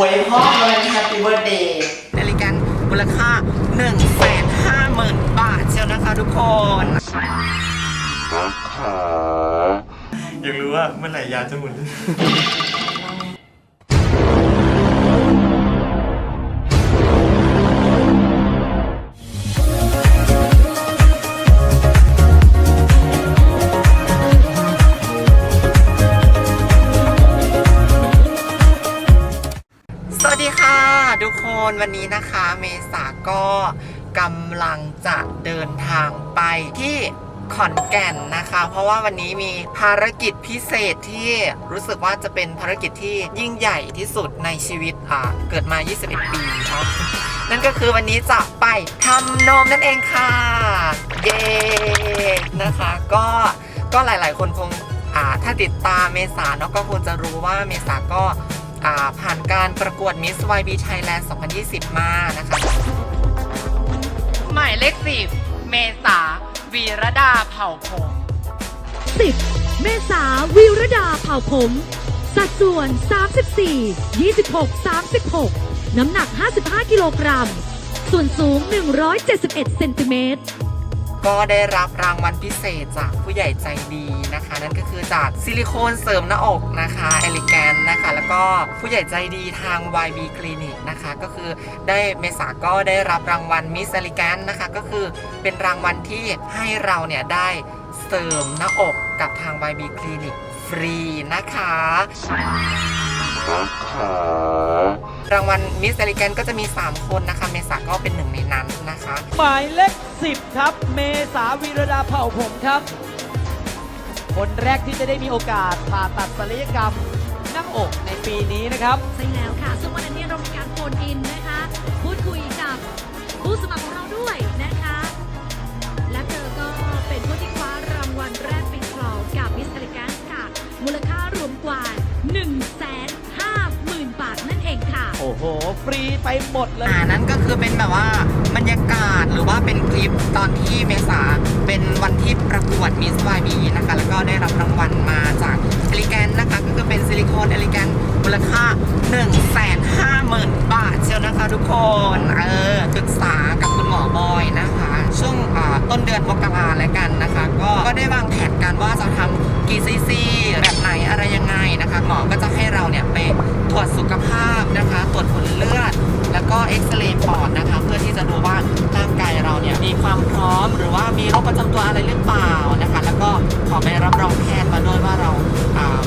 วยพ่อเลยแฮปปี้เบิร์ดเดย์นาฬิกามูลค่า1นึ่งแสนห้าหมื่นบาทเชียวนะคะทุกคนอยากรู้ว่าเมื่อไหร่ยาจะหมด นวันนี้นะคะเมษาก็กำลังจะเดินทางไปที่ขอนแก่นนะคะ เพราะว่าวันนี้มีภารกิจพิเศษที่รู้สึกว่าจะเป็นภารกิจที่ยิ่งใหญ่ที่สุดในชีวิตอะเกิดมา 21 ปีเนาะนั่นก็คือวันนี้จะไปทำนมนั่นเองค่ะ เย้นะคะก็ก็หลายๆ คนคงอ่าถ้าติดตามเมษาเนาะก็คงจะรู้ว่าเมษาก็ ผ่านการประกวด Miss YB Thailand 2020 มานะคะ หมายเลขสิบเมษา วีรดาเผ่าพง10 เมษาวิรดาเผ่าผม สัดส่วน 34 26 36 น้ำหนัก 55 กิโลกรัม ส่วนสูง 171 เซนติเมตร ก็ได้รับรางวัลพิเศษจากผู้ใหญ่ใจดีนะคะ นั่นก็คือจากซิลิโคนเสริมหน้าอกนะคะเอลิแกนนะคะ แล้วก็ผู้ใหญ่ใจดีทาง YB Clinic นะคะ ก็คือได้เมษาก็ได้รับรางวัล Miss Elegant นะคะ ก็คือเป็นรางวัลที่ให้เราเนี่ยได้เสริมหน้าอกกับทาง YB Clinic ฟรีนะคะ รางวัล Miss Elegant ก็จะมี 3 คนนะคะ เมษาก็เป็นหนึ่งในนั้นนะคะ หมายเลข10 ครับ เมษาวีรดาเผ่าผมครับ คนแรกที่จะได้มีโอกาสผ่าตัดศัลยกรรมหน้าอกในปีนี้นะครับ ใช่แล้วค่ะซึ่งวันนี้เรามีการโฟนอินนะคะ พูดคุยกับผู้สมัครของเรา โอ้โห ฟรีไปหมดเลย อ่านั่นก็คือเป็นแบบว่าบรรยากาศหรือว่าเป็นคลิปตอนที่เมษาเป็นวันที่ประกวด Miss YB นะคะ แล้วก็ได้รับรางวัลมาจากเอลิแกนนะคะ ก็คือเป็นซิลิโคนเอลิแกนมูลค่า 1 5 0 0 0 0 บาทเชียวนะคะทุกคน เออปรึกษากับคุณหมอบอยนะคะ ช่วงต้นเดือนมกราแล้วกันนะคะ ก็ก็ได้วางแผนกันว่าจะทำกี่ซีซีแบบไหนอะไรยังไงนะคะ หมอก็จะให้เราเนี่ยไป ตรวจสุขภาพนะคะ ตรวจผลเลือด แล้วก็เอ็กซเรย์ปอดนะคะ เพื่อที่จะดูว่าร่างกายเราเนี่ยมีความพร้อม หรือว่ามีโรคประจำตัวอะไรหรือเปล่านะคะ แล้วก็ขอใบรับรองแพทย์มาด้วยว่าเราอ่า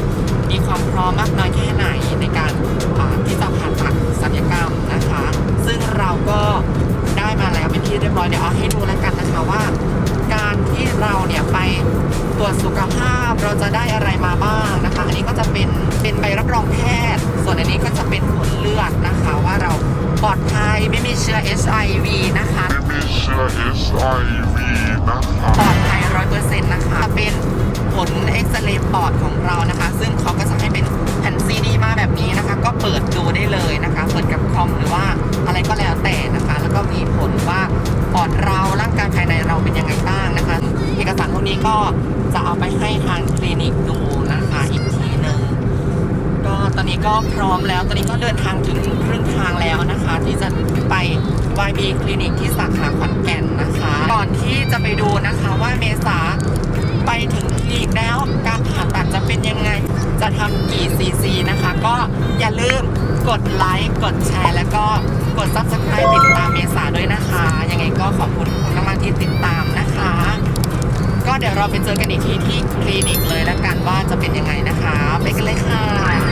มีความพร้อมมากน้อยแค่ไหนในการอ่าที่จะผ่าตัดศัลยกรรมนะคะ ซึ่งเราก็ได้มาแล้วเป็นที่เรียบร้อยเดี๋ยวเอาให้ดูแล้วกันนะคะว่า ที่เราเนี่ยไปตรวจสุขภาพเราจะได้อะไรมาบ้างนะคะ อันนี้ก็จะเป็นเป็นใบรับรองแพทย์ ส่วนอันนี้ก็จะเป็นผลเลือดนะคะว่าเราปลอดภัยไม่มีเชื้อ HIV นะคะเชื้อ HIV นะคะปลอดภัยร้อยเปอร์เซ็นต์นะคะเป็นผลเอ็กซเรย์ปอดของเรานะคะ ซึ่งเขาก็จะให้เป็นแผ่นซีดีมาแบบนี้นะคะ ก็เปิดดูได้เลยนะคะเปิดกับคอมหรือว่าอะไรก็แล้วแต่นะคะ แล้วก็มีผลว่าปอดเราร่างกาย ก็จะเอาไปให้ทางคลินิกดูนะคะอีกทีหนึ่งก็ตอนนี้ก็พร้อมแล้ว ตอนนี้ก็เดินทางถึงครึ่งทางแล้วนะคะ ที่จะไป YB คลินิกที่สาขาขอนแก่นนะคะ ก่อนที่จะไปดูนะคะว่าเมษาไปถึงคลินิกแล้วการผ่าตัดจะเป็นยังไง จะทำกี่ซีซีนะคะ ก็อย่าลืมกดไลค์กดแชร์ แล้วก็กด subscribe ติดตามเมษาด้วยนะคะ ยังไงก็ขอบคุณทุกคนมากที่ติดตามนะคะ เดี๋ยวเราไปเจอกันอีกทีที่คลินิกเลยแล้วกันว่าจะเป็นยังไงนะคะ ไปกันเลยค่ะ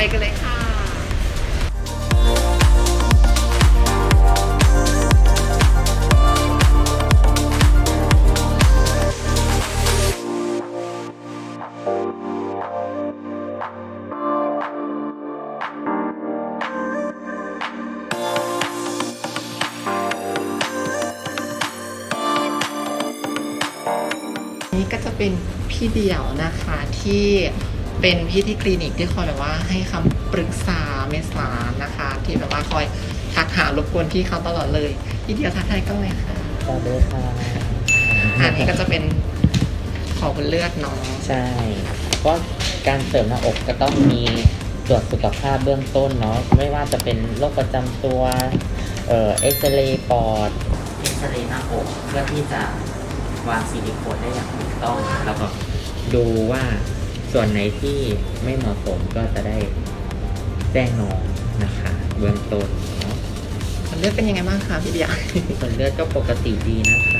ไปกันเลยค่ะ นี่ก็จะเป็นพี่เดี่ยวนะคะที่ เป็นพี่ที่คลินิกที่คอยแบบว่าให้คำปรึกษาเมษานะคะ ที่แบบว่าคอยทักหารบกวนพี่เขาตลอดเลยพี่เดี่ยวทักทายก็เลยค่ะสวัสดีค่ะอันนี้ก็จะเป็นขอบุญเลือดเน้องใช่ก็การเสริมหน้าอกก็ต้องมีตรวจสุขภาพเบื้องต้นเนาะไม่ว่าจะเป็นโรคประจำตัวเอ่อเอ็กซเรย์ปอดเอ็กซเรย์หน้าอกเพื่อที่จะวางซิลิโคนได้อย่างถูกต้องแล้วก็ดูว่า ส่วนไหนที่ไม่เหมาะสมก็จะได้แจ้งน้องนะคะเบื้องต้นเนาะผลเลือดเป็นยังไงบ้างคะพี่เดี่ยวผลเลือดก็ปกติดีนะคะ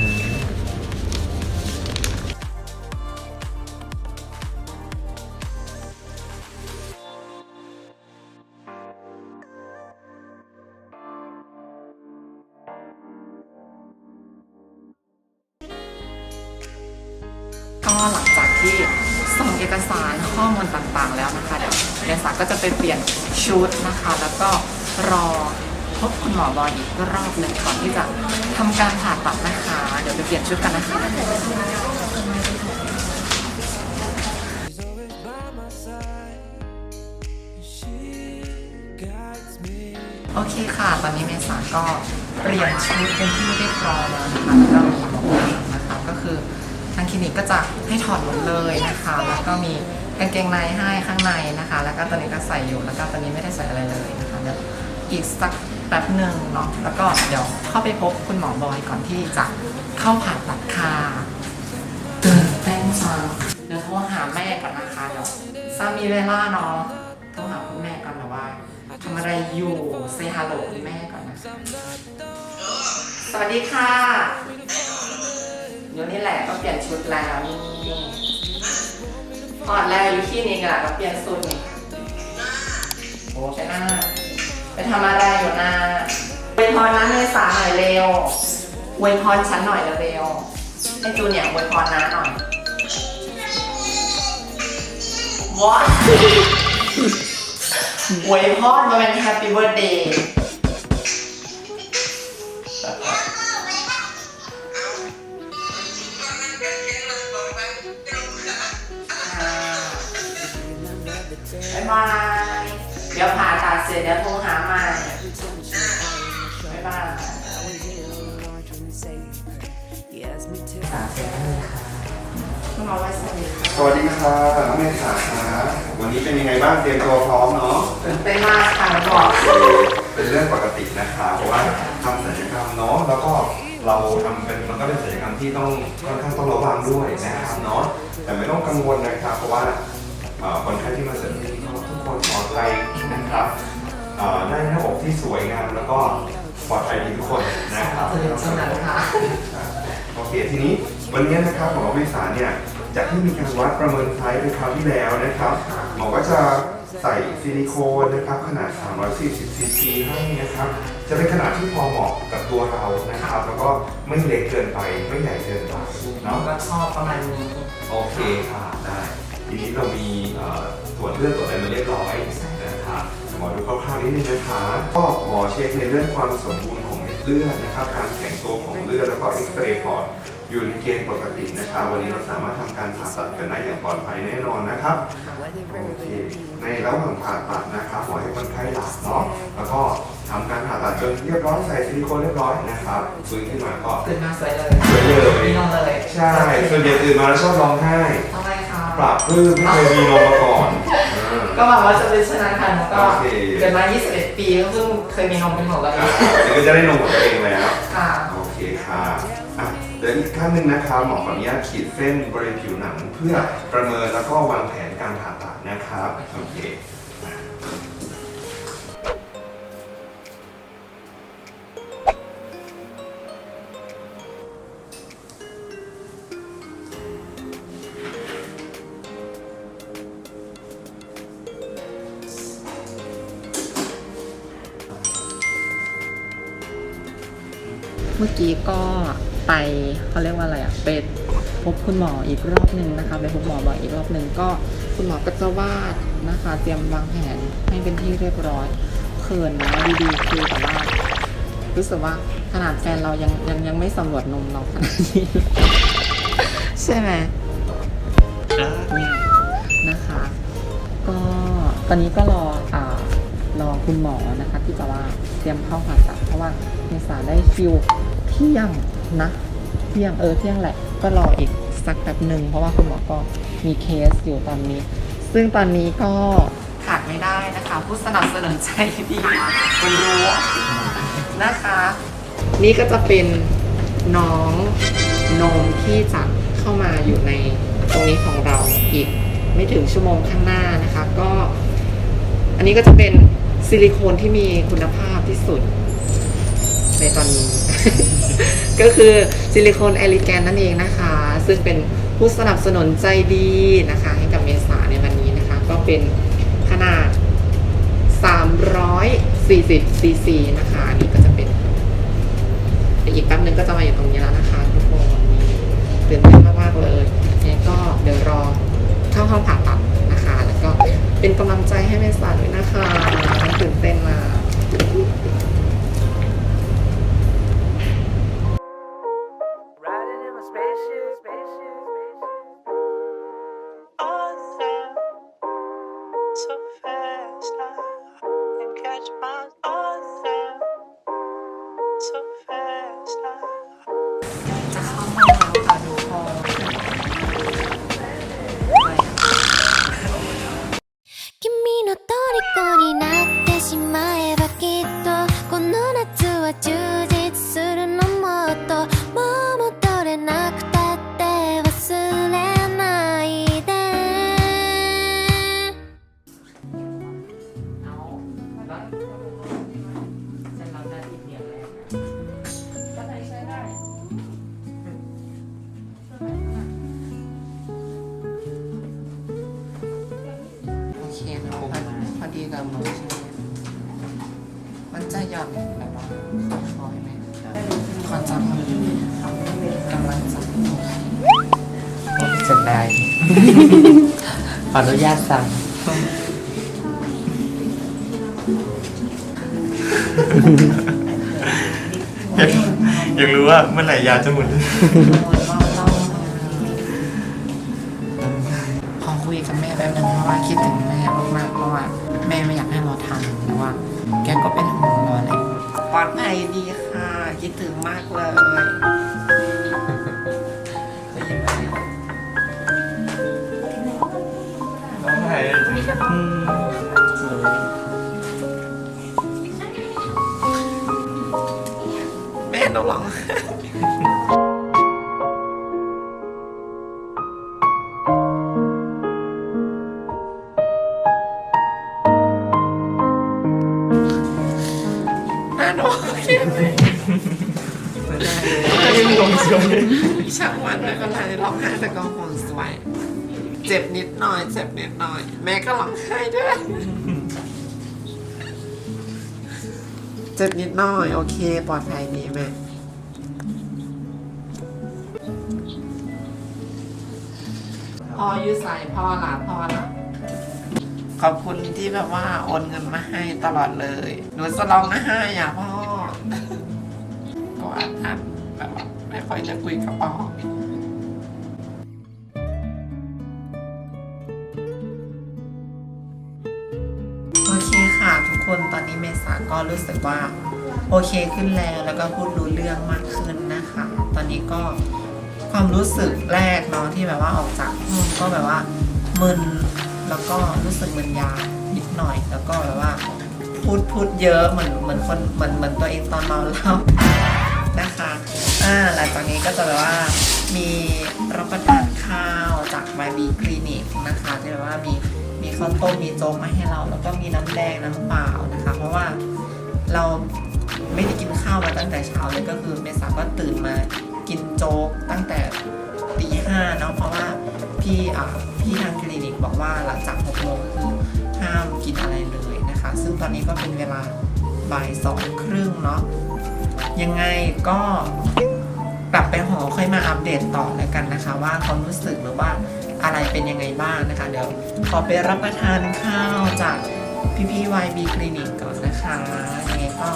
ชุดนะคะ แล้วก็รอพบคุณหมอบอยอีกรอบหนึ่งก่อนที่จะทำการผ่าตัดนะคะ เดี๋ยวไปเปลี่ยนชุดกันนะคะโอเคค่ะ ตอนนี้เมษาก็เปลี่ยนชุดเป็นที่เรียบร้อยแล้วนะคะแล้วก็มีหมอนะคะ ก็คือทางคลินิกก็จะให้ถอดหมดเลยนะคะ แล้วก็มี กางเกงในให้ข้างในนะคะ แล้วก็ตอนนี้ก็ใส่อยู่แล้วก็ตอนนี้ไม่ได้ใส่อะไรเลยนะคะเดี๋ยวอีกสักแป๊บหนึ่งเนาะแล้วก็เดี๋ยวเข้าไปพบคุณหมอบอยก่อนที่จะเข้าผ่าตัดค่ะตื่นเต้นจังเดี๋ยวโทรหาแม่ก่อนนะคะเดี๋ยวซามีเวลาเนาะโทรหาคุณแม่ก่อนนะว่าทำอะไรอยู่เซฮัลโหลคุณแม่ก่อนนะสวัสดีค่ะเดี๋ยวนี่แหละก็เปลี่ยนชุดแล้วนี่ ถอดแล้วอยู่ที่นี่กันก็เปลี่ยนชุดนี่โอ้ใช่หน้าไปทำอะไรอยู่หน้าอวยพรนะเมษาหน่อยเร็วอวยพรฉันหน่อยเร็วให้จูเนี่ยอวยพรนะหน่อยว้าอวยพรมาเป็นแฮปปี้เบิร์ดเดย์ ดี๋ยวผ่าตัดเสร็จเดี๋ยวโทรหาใหม่บ๊ายบายคุณหมอไว้สวัสดีค่ะสวัสดีค่ะน้องเมษาค่ะวันนี้เป็นยังไงบ้างเตรียมตัวพร้อมเนาะตื่นเต้นมากค่ะหมอเป็นเรื่องปกตินะคะเพราะว่าทำศัลยกรรมเนาะแล้วก็เราทำเป็นมันก็เป็นศัลยกรรมที่ต้องค่อนข้างต้องระวังด้วยนะครับเนาะแต่ไม่ต้องกังวลนะครับเพราะว่าเอ่อคนไข้ที่มาเสริมที่นี่ก็ทุก คนปลอดภัยนะครับเอ่อได้หน้าอกที่สวยงามแล้วก็ปลอดภัยดีทุกคนนะครับตื่นเต้นค่ะโอเคทีนี้วันนี้นะครับหมอเมษาเนี่ยจากที่มีการวัดประเมินไซส์ในคราวที่แล้วนะครับหมอก็จะใส่ซิลิโคนนะครับขนาด 340ซีซีให้นะครับ จะเป็นขนาดที่พอเหมาะกับตัวเรานะครับ แล้วก็ไม่เล็กเกินไปไม่ใหญ่เกินไปน้องเนาะก็ชอบประมาณนี้โอเคค่ะได้ทีนี้เรามีเอ่อต รวจเลือดตรวจอะไรมาเรียบร้อยนะครับหมอดูคร่าวๆนิดนึงนะคะก็หมอเช็คในเรื่องความสมบูรณ์ของเม็ดเลือดนะครับ การแข็งตัวของเลือดแล้วก็เอ็กซเรย์ปอดอยู่ในเกณฑ์ปกตินะครับวันนี้เราสามารถทำการผ่าตัดกันได้อย่างปลอดภัยแน่นอนนะครับโอเคในระหว่างผ่าตัดนะครับหมอให้คนไข้หลับเนาะแล้วก็ทำการผ่าตัดจนเรียบร้อยใส่ซิลิโคนเรียบร้อยนะครับฟื้นขึ้นมาก็ตื่นมาสวยเลยสวยเลยมีนมเลยใช่ส่วนใหญ่ตื่นมาแล้วชอบร้องไห้ทำไมคะปรับปลื้มไม่เคยมีนมมาก่อนเออ ก็หวังว่าจะเป็นเช่นนั้นค่ะหนูก็โอเค เกิดมา 21 ปีก็เพิ่งเคยมีนมเป็นของตัวเออ่างเดี๋ยวก็จะได้นมของตัวเองแล้ว ค่ะ โอเคค่ะอะเดี๋ยวอีกขั้นหนึ่งนะครับหมอขออนุญาตขีดเส้นบริเวณผิวหนัง เพื่อประเมินแล้วก็วางแผนการผ่าตัดนะครับ โอเคค มื่อกี้ก็ไปเขาเรียกว่าอะไรอะไปพบคุณหมออีกรอบหนึ่งนะคะไปพบหมอบอกอีกรอบหนึ่งก็คุณหมอก็จะวาดนะคะ เตรียมวางแผนให้เป็นที่เรียบร้อยเขินนะดีๆคือแต่ว่ารู้สึกว่าขนาดแฟนเรายังยังยังไม่สำรวจนมเราขนาดนี้ใช่ไหมเนี่ยนะคะ ก็ตอนนี้ก็รออ่ารอคุณหมอนะคะ ที่จะว่าเตรียมเข้าผ่าตัดเพราะว่าเมษาได้คิว ที่ยงนะเที่ยงเออเที่ยงแหละ ก็รออีกสักแป๊บหนึ่งเพราะว่าคุณหมอก็มีเคสอยู่ตอนนี้ ซึ่งตอนนี้ก็ขาดไม่ได้นะคะผู้สนับสนุนใจดีคุณรู้นะคะ นี่ก็จะเป็นน้องนมที่จะเข้ามาอยู่ในตรงนี้ของเราอีกไม่ถึงชั่วโมงข้างหน้านะคะ ก็ อันนี้ก็จะเป็นซิลิโคนที่มีคุณภาพที่สุด ในตอนนี้ ก็คือซิลิโคนเอลิแกนนั่นเองนะคะ ซึ่งเป็นผู้สนับสนุนใจดีนะคะ ให้กับเมษาในวันนี้นะคะ ก็เป็นขนาด 340ซีซีนะคะนี่ก็จะเป็นอีกแป๊บนึงก็จะมาอยู่ตรงนี้แล้วนะคะทุกคนนี่ตื่นเต้นมากๆเลยงั้นก็เดี๋ยวรอเข้าห้องผ่าตัดนะคะ แล้วก็เป็นกำลังใจให้เมษาด้วยนะคะตื่นเต้นมา ได้ขออนุญาตสั่งอยากอยากรู้ว่าเมื่อไหร่ยาจะหมดขอคุยกับแม่แป๊บนึงเพราะว่าคิดถึงแม่มากๆเพราะว่าแม่ไม่อยากให้เราทำแต่ว่า แกก็เป็นห่วงเราแหละปลอดภัยดีค่ะ คิดถึงมากเลย แม่น้องร้อง แม่ก็ร้องไห้ด้วย เจ็บนิดหน่อย โอเค ปลอดภัยดีแม่พ่ออยูใส่พ่อหลาพ่อหลาขอบคุณที่แบบว่าโอนเงินมาให้ตลอดเลย หนูจะร้องไห้อะพ่อก็อาจจะแบบว่าไม่ค่อยจะคุยกับพ่อโอ ก็รู้สึกว่าโอเคขึ้นแล้วแล้วก็พูดรู้เรื่องมากขึ้นนะคะ ตอนนี้ก็ความรู้สึกแรกเนาะที่แบบว่าออกจากห้องก็แบบว่ามึนแล้วก็รู้สึกมึนยานิดหน่อย แล้วก็แบบว่าพูดพูดเยอะเหมือนเหมือนคนเหมือนเหมือนตัวเองตอนเมาเหล้านะคะอ่าหลังจากนี้ก็จะแบบว่ามีรับประทานข้าวจากบายบีคลินิกนะคะที่แบบว่ามีมีข้าวต้มมีโจ๊กมาให้เรา แล้วก็มีน้ำแดงน้ำเปล่านะคะ เพราะว่า เราไม่ได้กินข้าวมาตั้งแต่เช้าเลยก็คือเมษาก็ตื่นมากินโจ๊กตั้งแต่ตีห้าเนาะเพราะว่าพี่อ่าพี่ทางคลินิกบอกว่าหลังจากหกโมงคือห้ามกินอะไรเลยนะคะ ซึ่งตอนนี้ก็เป็นเวลาบ่ายสองครึ่งเนาะยังไงก็กลับไปหอค่อยมาอัปเดตต่อแล้วกันนะคะ ว่าความรู้สึกหรือว่าอะไรเป็นยังไงบ้างนะคะ เดี๋ยวขอไปรับประทานข้าวจาก พี่พี่วายบีคลินิกก่อนนะคะยังไงก็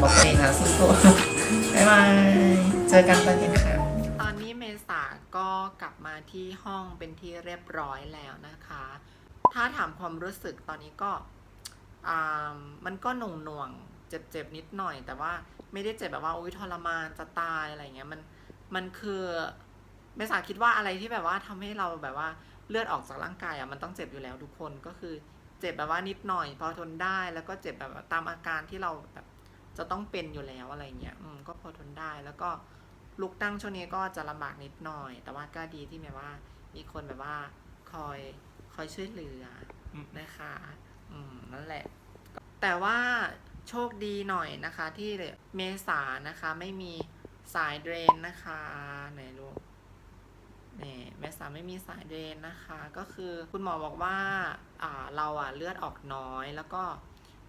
บอกเองนะสู้ๆบ๊ายบาย เจอกันตอนเย็นค่ะ ตอนนี้เมษาก็กลับมาที่ห้องเป็นที่เรียบร้อยแล้วนะคะ ถ้าถามความรู้สึกตอนนี้ก็อ่ามันก็หน่วงหน่วงๆเจ็บเจ็บๆนิดหน่อย แต่ว่าไม่ได้เจ็บแบบว่าอุ้ยทรมานจะตายอะไรเงี้ยมันมันคือเมษาคิดว่าอะไรที่แบบว่าทำให้เราแบบว่าเลือดออกจากร่างกายอะมันต้องเจ็บอยู่แล้วทุกคนก็คือ เจ็บแบบว่านิดหน่อย พอทนได้แล้วก็เจ็บแบบว่าตามอาการที่เราแบบจะต้องเป็นอยู่แล้วอะไรเงี้ยอืมก็พอทนได้แล้วก็ลุกตั้งช่วงนี้ก็จะลำบากนิดหน่อย แต่ว่าก็ดีที่แบบว่า มีคนแบบว่าคอยคอยช่วยเหลือนะคะ อืมนั่นแหละ แต่ว่าโชคดีหน่อยนะคะ ที่เมษานะคะ ไม่มีสายเดรนนะคะไหนลูก นี่เมษาไม่มีสายเดรนนะคะ ก็คือคุณหมอบอกว่าอ่าเราอะเลือดออกน้อย แล้วก็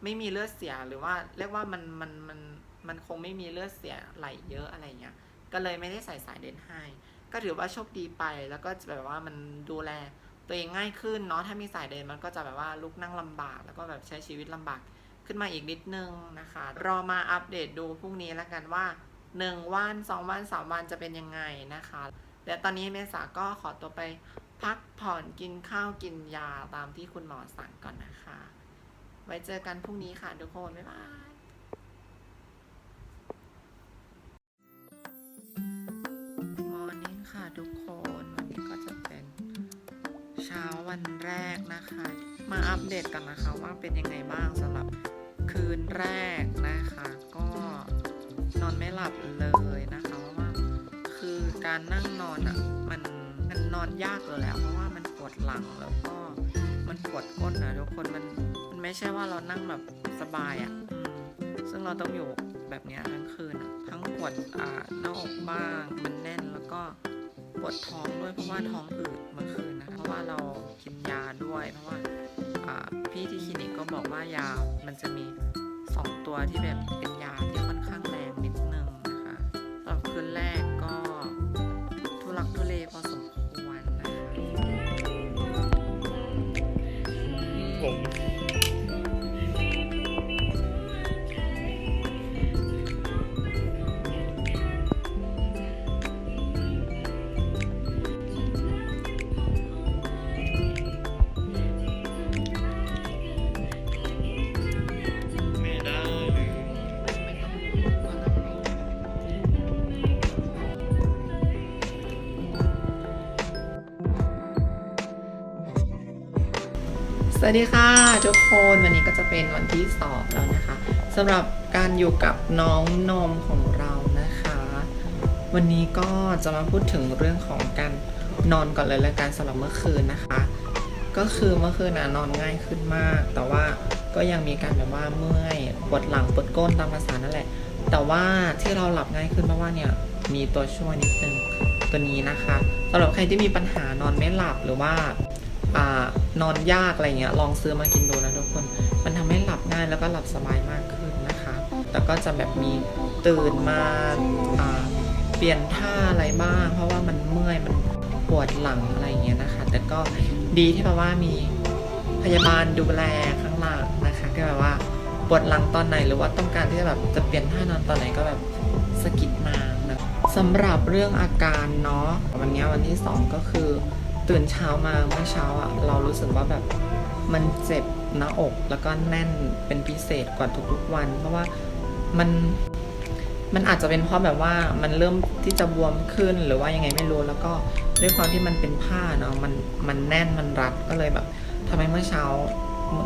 ไม่มีเลือดเสียหรือว่าเรียกว่ามันมันมันมันคงไม่มีเลือดเสียไหลเยอะอะไรเงี้ยก็เลยไม่ได้ใส่สายเดรนให้ก็ถือว่าโชคดีไปแล้วก็แบบว่ามันดูแลตัวเองง่ายขึ้นเนาะถ้ามีสายเดินมันก็จะแบบว่าลุกนั่งลำบาก แล้วก็แบบใช้ชีวิตลำบากขึ้นมาอีกนิดนึงนะคะ รอมาอัปเดตดูพรุ่งนี้แล้วกันว่า 1 วัน 2 วัน 3 วันจะเป็นยังไงนะคะ เดี๋ยวตอนนี้เมษาก็ขอตัวไปพักผ่อนกินข้าวกินยาตามที่คุณหมอสั่งก่อนนะคะ ไว้เจอกันพรุ่งนี้ค่ะทุกคน บ๊ายบายมอร์นิ่งค่ะทุกคน วันนี้ก็จะเป็นเช้าวันแรกนะคะ มาอัปเดตกันนะคะว่าเป็นยังไงบ้างสำหรับคืนแรกนะคะ ก็นอนไม่หลับเลยนะคะ คือการนั่งนอนอะมันมันนอนยากเลยแหละเพราะว่ามันปวดหลังแล้วก็มันปวดก้นนะทุกคนมันมันไม่ใช่ว่าเรานั่งแบบสบายอะซึ่งเราต้องอยู่แบบนี้ทั้งคืนทั้งปวดอ่าหน้าอกบ้างมันแน่นแล้วก็ปวดท้องด้วยเพราะว่าท้องอืดเมื่อคืนนะเพราะว่าเรากินยาด้วยเพราะว่าอ่าพี่ที่คลินิกก็บอกว่ายา มันจะมีสองตัวที่แบบเป็นยาที่ค่อนข้างแรงนิดนึงนะคะสำหรับคืนแรก วัสดีค่ะทุกคนวันนี้ก็จะเป็นวันที่สอบแล้วนะคะสำหรับการอยู่กับน้องนมของเรานะคะ วันนี้ก็จะมาพูดถึงเรื่องของการนอนก่อนเลยและการสำหรับเมื่อคืนนะคะ ก็คือเมื่อคืนนะนอนง่ายขึ้นมาก แต่ว่าก็ยังมีการแบบว่าเมื่อยปวดหลังปวดก้นตามภาษานั่นแหละ แต่ว่าที่เราหลับง่ายขึ้นเพราะว่าเนี่ยมีตัวช่วยนิดนึงตัวนี้นะคะสำหรับใครที่มีปัญหานอนไม่หลับหรือว่าอ่า นอนยากอะไรเงี้ยลองซื้อมากินดูนะทุกคน มันทำให้หลับง่ายแล้วก็หลับสบายมากขึ้นนะคะ แต่ก็จะแบบมีตื่นมาเปลี่ยนท่าอะไรบ้าง เพราะว่ามันเมื่อยมันปวดหลังอะไรเงี้ยนะคะ แต่ก็ดีที่แบบว่ามีพยาบาลดูแลข้างหลังนะคะก็แบบว่าปวดหลังตอนไหนหรือว่าต้องการที่จะแบบจะเปลี่ยนท่านอนตอนไหนก็แบบสะกิดมานะสำหรับเรื่องอาการเนาะวันนี้วันที่สองก็คือ ตื่นเช้ามาเมื่อเช้าอะเรารู้สึกว่าแบบมันเจ็บหน้าอกแล้วก็แน่นเป็นพิเศษกว่าทุกๆวัน เพราะว่ามันมันอาจจะเป็นเพราะแบบว่ามันเริ่มที่จะบวมขึ้นหรือว่ายังไงไม่รู้แล้วก็ด้วยความที่มันเป็นผ้าเนาะมันมันแน่นมันรัดก็เลยแบบทำให้เมื่อเช้า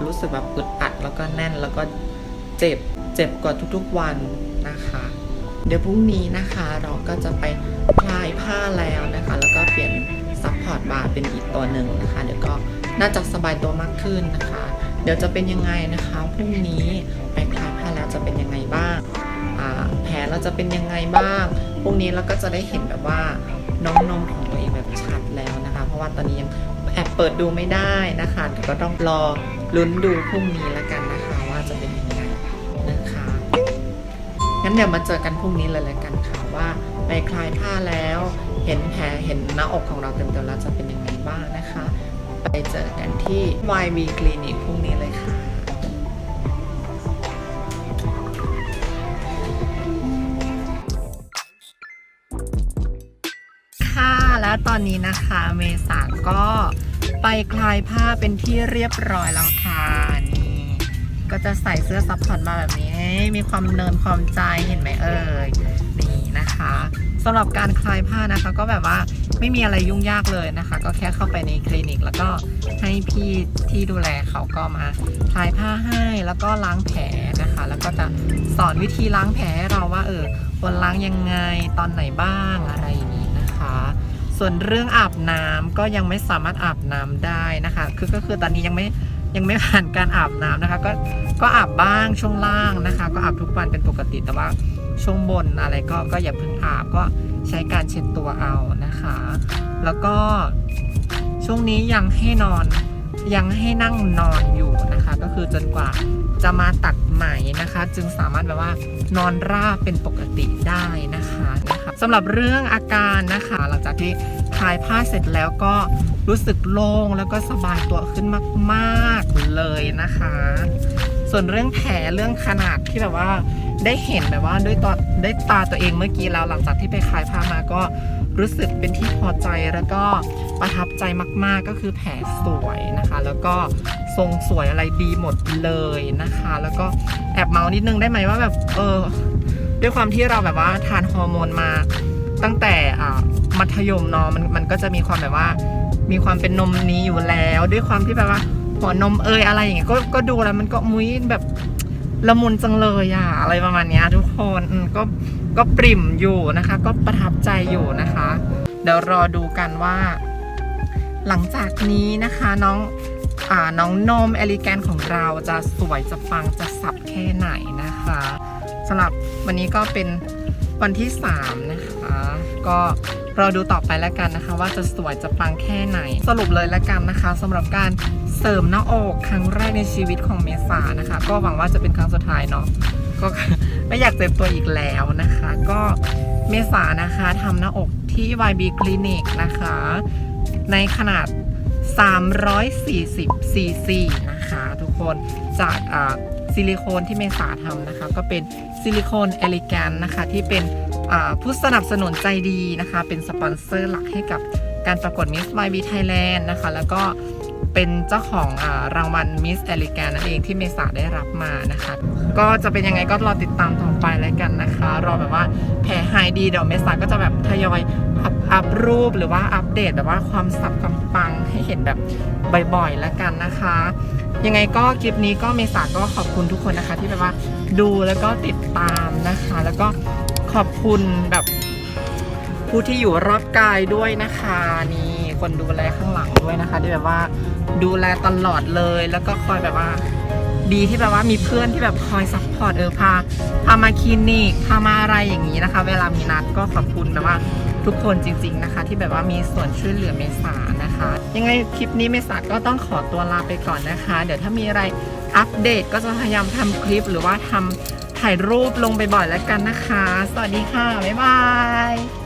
รู้สึกแบบอึดอัดแล้วก็แน่นแล้วก็เจ็บเจ็บกว่าทุกๆวันนะคะ เดี๋ยวพรุ่งนี้นะคะเราก็จะไปคลายผ้าแล้วนะคะ แล้วก็เปลี่ยน พอร์ตบาร์เป็นอีกตัวหนึ่งนะคะ เดี๋ยวก็น่าจะสบายตัวมากขึ้นนะคะ เดี๋ยวจะเป็นยังไงนะคะพรุ่งนี้ไปคลายผ้าแล้วจะเป็นยังไงบ้างแผลเราจะเป็นยังไงบ้างพรุ่งนี้เราก็จะได้เห็นแบบว่าน้องนมของตัวเองแบบชัดแล้วนะคะ เพราะว่าตอนนี้ยังแอบเปิดดูไม่ได้นะคะเดี๋ยวก็ต้องรอลุ้นดูพรุ่งนี้แล้วกันนะคะ ว่าจะเป็นยังไงนะคะงั้นเดี๋ยวมาเจอกันพรุ่งนี้เลยแล้วกันค่ะว่า ไปคลายผ้าแล้ว เห็นแผลเห็นหน้าอกของเราเต็มๆแล้วจะเป็นยังไงบ้างนะคะ ไปเจอกันที่ YV Clinic พรุ่งนี้เลยค่ะค่ะแล้วตอนนี้นะคะเมษาก็ไปคลายผ้าเป็นที่เรียบร้อยแล้วค่ะนี่ ก็จะใส่เสื้อซับพอร์ตมาแบบนี้มีความเนินความใจเห็นไหมเอ่ยนี่นะคะ สำหรับการคลายผ้านะคะ ก็แบบว่าไม่มีอะไรยุ่งยากเลยนะคะ ก็แค่เข้าไปในคลินิก แล้วก็ให้พี่ที่ดูแลเขาก็มาคลายผ้าให้แล้วก็ล้างแผลนะคะ แล้วก็จะสอนวิธีล้างแผลให้เราว่าเออควรล้างยังไงตอนไหนบ้างอะไรอย่างนี้นะคะ ส่วนเรื่องอาบน้ำก็ยังไม่สามารถอาบน้ำได้นะคะ คือก็คือตอนนี้ยังไม่ยังไม่ผ่านการอาบน้ำนะคะ ก็ก็อาบบ้างช่วงล่างนะคะ ก็อาบทุกวันเป็นปกติแต่ว่า ช่วงบนอะไรก็ก็อย่าเพิ่งอาบก็ใช้การเช็ดตัวเอานะคะ แล้วก็ช่วงนี้ยังให้นอนยังให้นั่งนอนอยู่นะคะ ก็คือจนกว่าจะมาตัดไหมนะคะ จึงสามารถแบบว่านอนราบเป็นปกติได้นะคะนะคะสำหรับเรื่องอาการนะคะ หลังจากที่คลายผ้าเสร็จแล้วก็รู้สึกโล่งแล้วก็สบายตัวขึ้นมาก ๆเลยนะคะ ส่วนเรื่องแผลเรื่องขนาดที่แบบว่าได้เห็นแบบว่าด้วยตาด้ตาตัวเองเมื่อกี้แล้วหลังจากที่ไปคลายผ้ามาก็รู้สึกเป็นที่พอใจแล้วก็ประทับใจมาก ๆ ก็คือแผลสวยนะคะ แล้วก็ทรงสวยอะไรดีหมดเลยนะคะ แล้วก็แอบเมานิดนึงได้ไหมว่าแบบเออด้วยความที่เราแบบว่าทานฮอร์โมนมาตั้งแต่อ่ามัธยมเนาะมันมันก็จะมีความแบบว่า มีความเป็นนมนี้อยู่แล้ว ด้วยความที่แบบว่าหัวนมเอยอะไรอย่างเงี้ยก็ก็ดูแล้วมันก็มุ้ยแบบ ละมุนจังเลยอะอะไรประมาณนี้ทุกคนก็ก็ปริ่มอยู่นะคะ ก็ประทับใจอยู่นะคะ เดี๋ยวรอดูกันว่า หลังจากนี้นะคะน้องอ่าน้องนมเอลิแกนของเราจะสวยจะฟังจะสับแค่ไหนนะคะสำหรับวันนี้ก็เป็นวันที่ 3 นะคะ ก็รอดูต่อไปแล้วกันนะคะ ว่าจะสวยจะปังแค่ไหน สรุปเลยแล้วกันนะคะสำหรับการเสริมหน้าอกครั้งแรกในชีวิตของเมษานะคะ ก็หวังว่าจะเป็นครั้งสุดท้ายเนาะก็ไม่อยากเจ็บตัวอีกแล้วนะคะ ก็เมษานะคะทำหน้าอกที่ YB Clinic นะคะ ในขนาด 340ซีซีนะคะ ทุกคนจากซิลิโคนที่เมษาทำนะคะ ก็เป็น ซิลิโคนเอลิแกนนะคะที่เป็นผู้สนับสนุนใจดีนะคะ เป็นสปอนเซอร์หลักให้กับการประกวด Miss YB Thailand นะคะ แล้วก็เป็นเจ้าของอรางวัล Miss e l e g a n นั่นเองที่เมษาได้รับมานะคะ ก็จะเป็นยังไงก็รอติดตามต่อไปแล้วกันนะคะ รอแบบว่าแผลหายดีเดี๋ยวเมษาก็จะแบบทยอยอัพอัพรูปหรือว่าอัปเดตแบบว่าความสับความปังให้เห็นแบบบ่อยๆแล้วกันนะคะ ยังไงก็คลิปนี้ก็เมษาก็ขอบคุณทุกคนนะคะ ที่แบบว่าดูแล้วก็ติดตามนะคะ แล้วก็ขอบคุณแบบผู้ที่อยู่รอบกายด้วยนะคะนี่คนดูแลข้างหลังด้วยนะคะ ที่แบบว่าดูแลตลอดเลย แล้วก็คอยแบบว่าดีที่แบบว่ามีเพื่อนที่แบบคอยซัพพอร์ตเออพาพามาคลินิกพามาอะไรอย่างนี้นะคะ เวลามีนัดก็ขอบคุณแบบว่าทุกคนจริง ๆนะคะ ที่แบบว่ามีส่วนช่วยเหลือเมษานะ คะ ยังไงคลิปนี้เมษาก็ต้องขอตัวลาไปก่อนนะคะ เดี๋ยวถ้ามีอะไรอัปเดตก็จะพยายามทำคลิปหรือว่าทำถ่ายรูปลงไปบ่อยแล้วกันนะคะ สวัสดีค่ะ บ๊ายบาย